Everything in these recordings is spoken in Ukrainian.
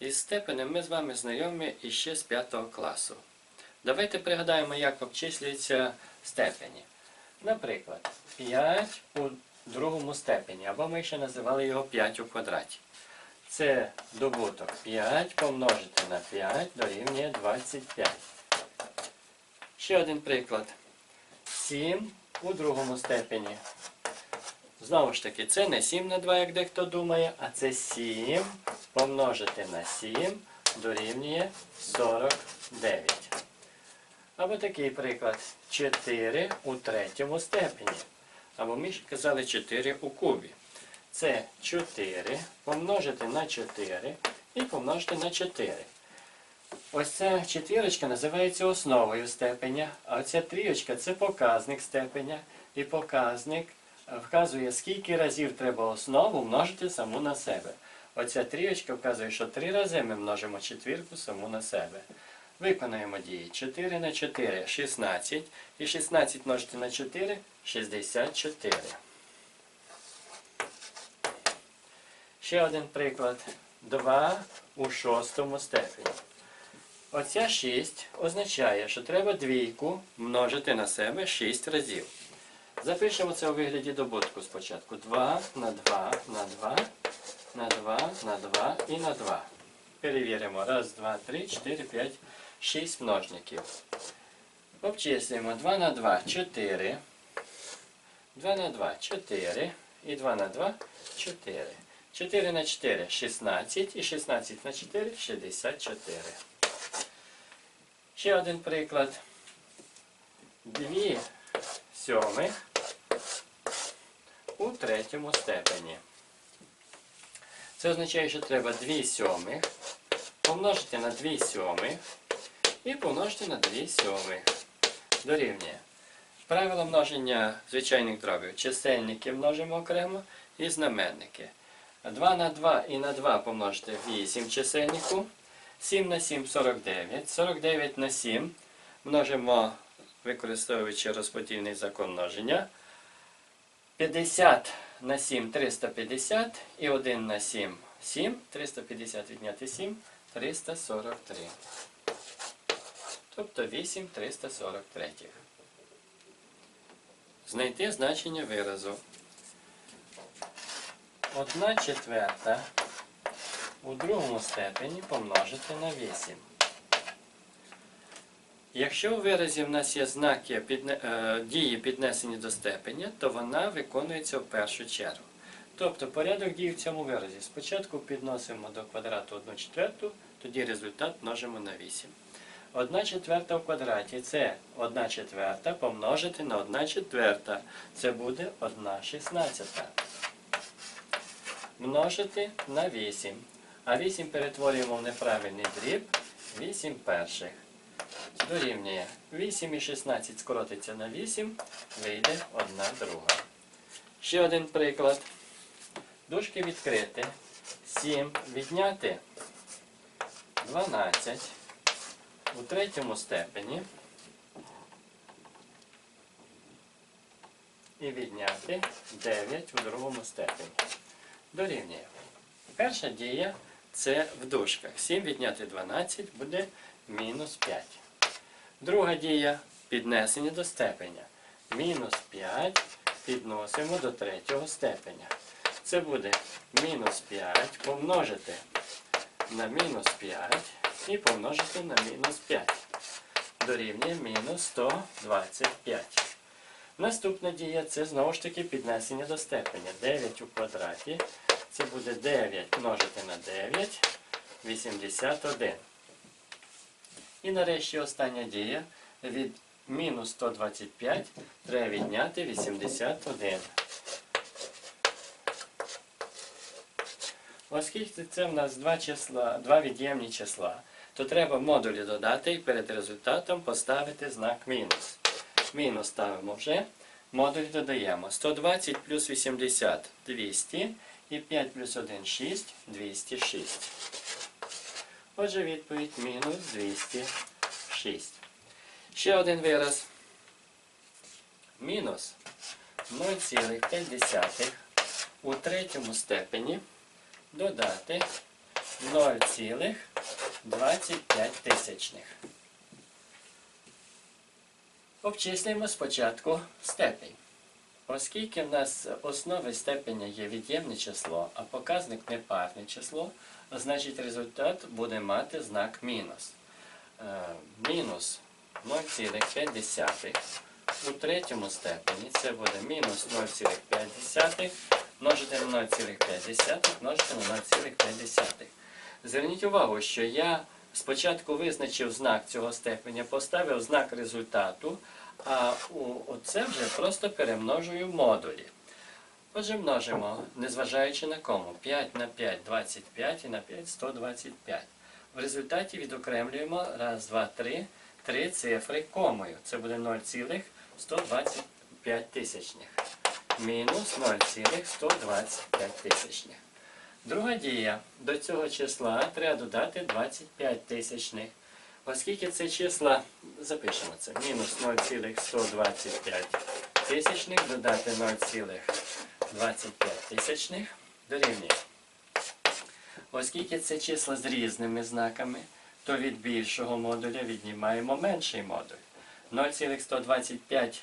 Із степенем ми з вами знайомі іще з 5 класу. Давайте пригадаємо, як обчислюються степені. Наприклад, 5 у другому степені, або ми ще називали його 5 у квадраті. Це добуток 5 помножити на 5 дорівнює 25. Ще один приклад. 7 у другому степені. Знову ж таки, це не 7 на 2, як дехто думає, а це 7 помножити на 7 дорівнює 49. Або такий приклад. 4 у третьому степені. Або ми казали 4 у кубі. Це 4 помножити на 4 і помножити на 4. Ось ця четвірочка називається основою степеня, а оця трієчка це показник степеня. І показник вказує, скільки разів треба основу множити саму на себе. Оця трієчка вказує, що три рази ми множимо четвірку саму на себе. Виконуємо дії. 4 на 4 16. І 16 множити на 4 64. Ще один приклад. 2 у шостому степені. Оця 6 означає, що треба двійку множити на себе 6 разів. Запишемо це у вигляді добутку спочатку. 2 на 2 на 2 на 2 на 2 і на 2. Перевіримо. Раз, два, три, 4, 5, 6 множників. Обчислюємо 2 на 2 4. 2 на 2 4. І 2 на 2 4. 4 на 4 16 і 16 на 4 64. Ще один приклад. 2 сьомих у третьому степені. Це означає, що треба 2 сьомих помножити на 2 сьомих і помножити на 2 сьомих. Дорівнює. Правило множення звичайних дробів. Чисельники множимо окремо і знаменники. 2 на 2 і на 2 помножити 8 чисельнику. 7 на 7 49. 49 на 7 множимо, використовуючи розподільний закон множення. 50 на 7 350 і 1 на 7 7. 350 відняти 7 343. Тобто 8 343. Знайти значення виразу. 1 четверта у другому степені помножити на 8. Якщо у виразі в нас є знаки е, дії піднесені до степеня, то вона виконується в першу чергу. Тобто порядок дій в цьому виразі. Спочатку підносимо до квадрату 1 четверту, тоді результат множимо на 8. 1 четверта в квадраті це 1 четверта помножити на 1 четверта. Це буде 1 шістнадцята. Множити на 8. А 8 перетворюємо в неправильний дріб 8 перших. Дорівнює 8 і 16 скоротиться на 8, вийде 1 друга. Ще один приклад. Дужки відкрити. 7 відняти 12 у третьому степені. І відняти 9 у другому степені. Дорівнює. Перша дія це в дужках. 7 відняти 12 буде мінус 5. Друга дія піднесення до степеня. Мінус 5 підносимо до третього степеня. Це буде мінус 5 помножити на мінус 5 і помножити на мінус 5. Дорівнює мінус 125. Наступна дія це знову ж таки піднесення до степеня. 9 у квадраті. Це буде 9 множити на 9, 81. І нарешті остання дія. Від мінус 125 треба відняти 81. Оскільки це в нас два числа, два від'ємні числа, то треба модулі додати і перед результатом поставити знак мінус. Мінус ставимо вже. Модуль додаємо 120 плюс 80 200 і 5 плюс 1 6 206. Отже, відповідь мінус 206. Ще один вираз. Мінус 0,5 у третьому степені додати 0,25 тисячних. Обчислюємо спочатку степень. Оскільки в нас основи степеня є від'ємне число, а показник непарне число, значить результат буде мати знак мінус. Е, Мінус 0,5 у третьому степені це буде мінус 0,5 множити на 0,5 множити на 0,5. Зверніть увагу, що я спочатку визначив знак цього степеня, поставив знак результату, а у оце вже просто перемножую модулі. Отже, множимо, незважаючи на кому. 5 на 5 25 і на 5 125. В результаті відокремлюємо раз, два, три, три цифри комою. Це буде 0,125 тисячних. Мінус 0,125 тисячних. Друга дія. До цього числа треба додати 25 тисячних. Оскільки це числа, запишемо це, мінус 0,125 тисячних, додати 0,25 тисячних дорівнює. Оскільки це числа з різними знаками, то від більшого модуля віднімаємо менший модуль. 0,125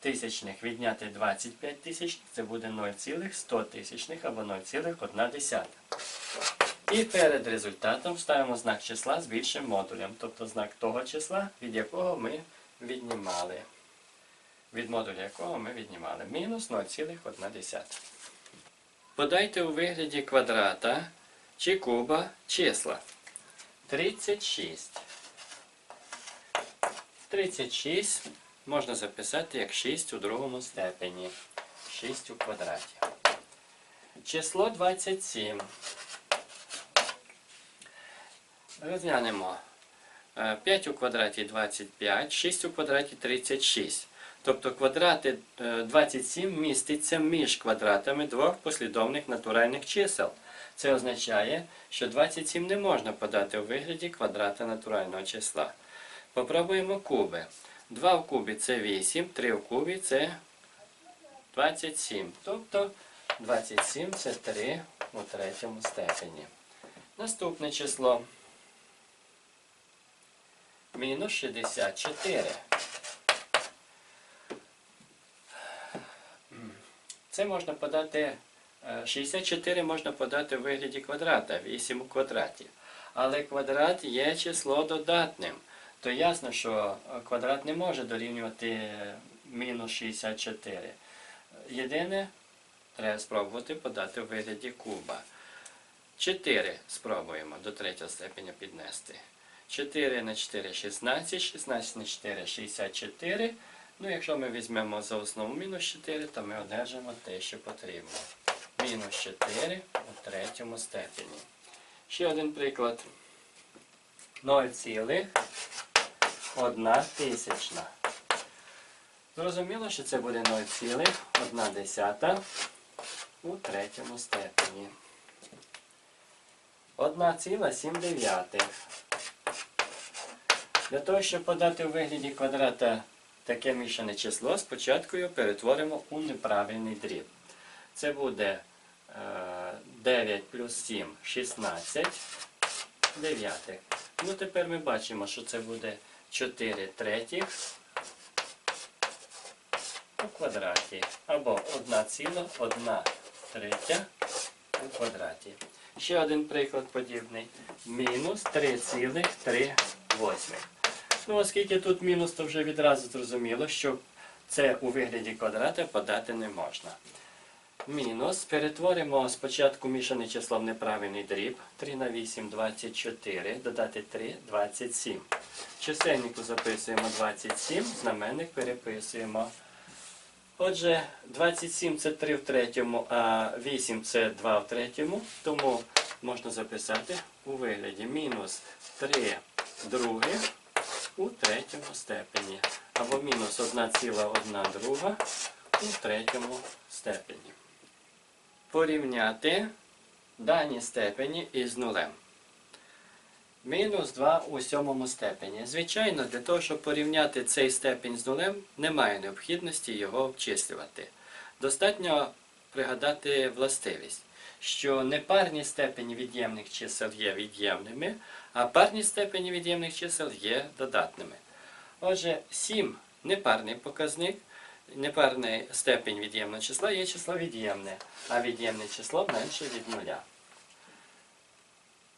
тисячних відняти 25 тисячних, це буде 0,100 тисячних або 0,1. І перед результатом ставимо знак числа з більшим модулем, тобто знак того числа, від якого ми віднімали. Від модуля якого ми віднімали. Мінус 0,1. Подайте у вигляді квадрата чи куба числа. 36. 36 можна записати як 6 у другому степені. 6 у квадраті. Число 27. Розглянемо. Е, 5 у квадраті 25, 6 у квадраті 36. Тобто квадрати е, 27 міститься між квадратами двох послідовних натуральних чисел. Це означає, що 27 не можна подати у вигляді квадрата натурального числа. Попробуємо куби. 2 в кубі це 8, 3 в кубі це 27. Тобто 27 це 3 у третьому степені. Наступне число. Мінус 64. Це можна подати, е, 64 можна подати в вигляді квадрата, 8 у квадраті. Але квадрат є число додатним. То ясно, що е, квадрат не може дорівнювати е, мінус 64. Єдине, треба спробувати подати в вигляді куба. 4 спробуємо до третього степеня піднести. 4 на 4 16, 16 на 4 64. Ну, якщо ми візьмемо за основу мінус 4, то ми одержимо те, що потрібно. Мінус 4 у третьому степені. Ще один приклад. 0,1 тисячна. Зрозуміло, що це буде 0,1 у третьому степені. 1,7. Для того, щоб подати у вигляді квадрата таке мішане число, спочатку його перетворимо у неправильний дріб. Це буде е, 9 плюс 7 16 дев'ятих. Ну тепер ми бачимо, що це буде 4 третіх у квадраті. Або 1,1 третя у квадраті. Ще один приклад подібний. Мінус 3,3 восьмих. Ну, оскільки тут мінус, то вже відразу зрозуміло, що це у вигляді квадрата подати не можна. Мінус. Перетворимо спочатку мішане число в неправильний дріб. 3 на 8 24. Додати 3 27. Чисельнику записуємо 27, знаменник переписуємо. Отже, 27 це 3 в третьому, а 8 це 2 в третьому. Тому можна записати у вигляді мінус 3 других у третьому степені. Або мінус 1,1 друга у третьому степені. Порівняти дані степені із нулем. Мінус 2 у сьомому степені. Звичайно, для того, щоб порівняти цей степень з нулем, немає необхідності його обчислювати. Достатньо пригадати властивість, що непарні степені від'ємних чисел є від'ємними, а парні степені від'ємних чисел є додатними. Отже, 7 непарний показник, непарний степень від'ємного числа є число від'ємне, а від'ємне число менше від нуля.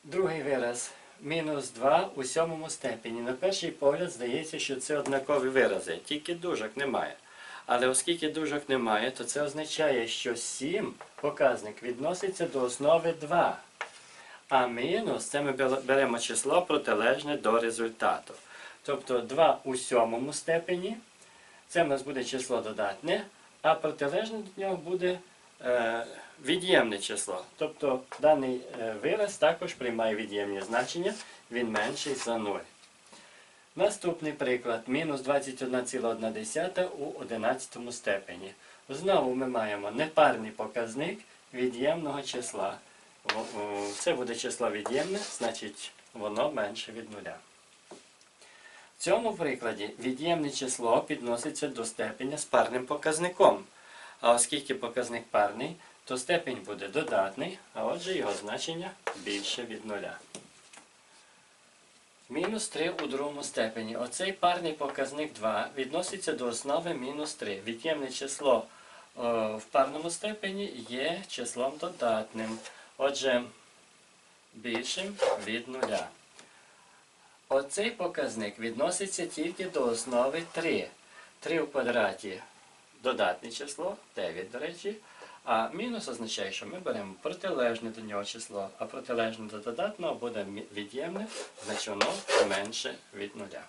Другий вираз мінус 2 у сьомому степені. На перший погляд здається, що це однакові вирази, тільки дужок немає. Але оскільки дужок немає, то це означає, що 7 показник відноситься до основи 2. А мінус це ми беремо число протилежне до результату. Тобто 2 у сьомому степені, це в нас буде число додатне, а протилежне до нього буде е, від'ємне число. Тобто даний е, вираз також приймає від'ємні значення, він менший за 0. Наступний приклад мінус 21,1 у 11 степені. Знову ми маємо непарний показник від'ємного числа. Це буде число від'ємне, значить воно менше від нуля. В цьому прикладі від'ємне число підноситься до степеня з парним показником. А оскільки показник парний, то степень буде додатний, а отже його значення більше від нуля. Мінус 3 у другому степені. Оцей парний показник 2 відноситься до основи мінус 3. Від'ємне число е, в парному степені є числом додатним. Отже, більшим від нуля. Оцей показник відноситься тільки до основи 3. 3 в квадраті додатне число, 9, до речі. А мінус означає, що ми беремо протилежне до нього число, а протилежне до додатного буде від'ємне, значить воно менше від нуля.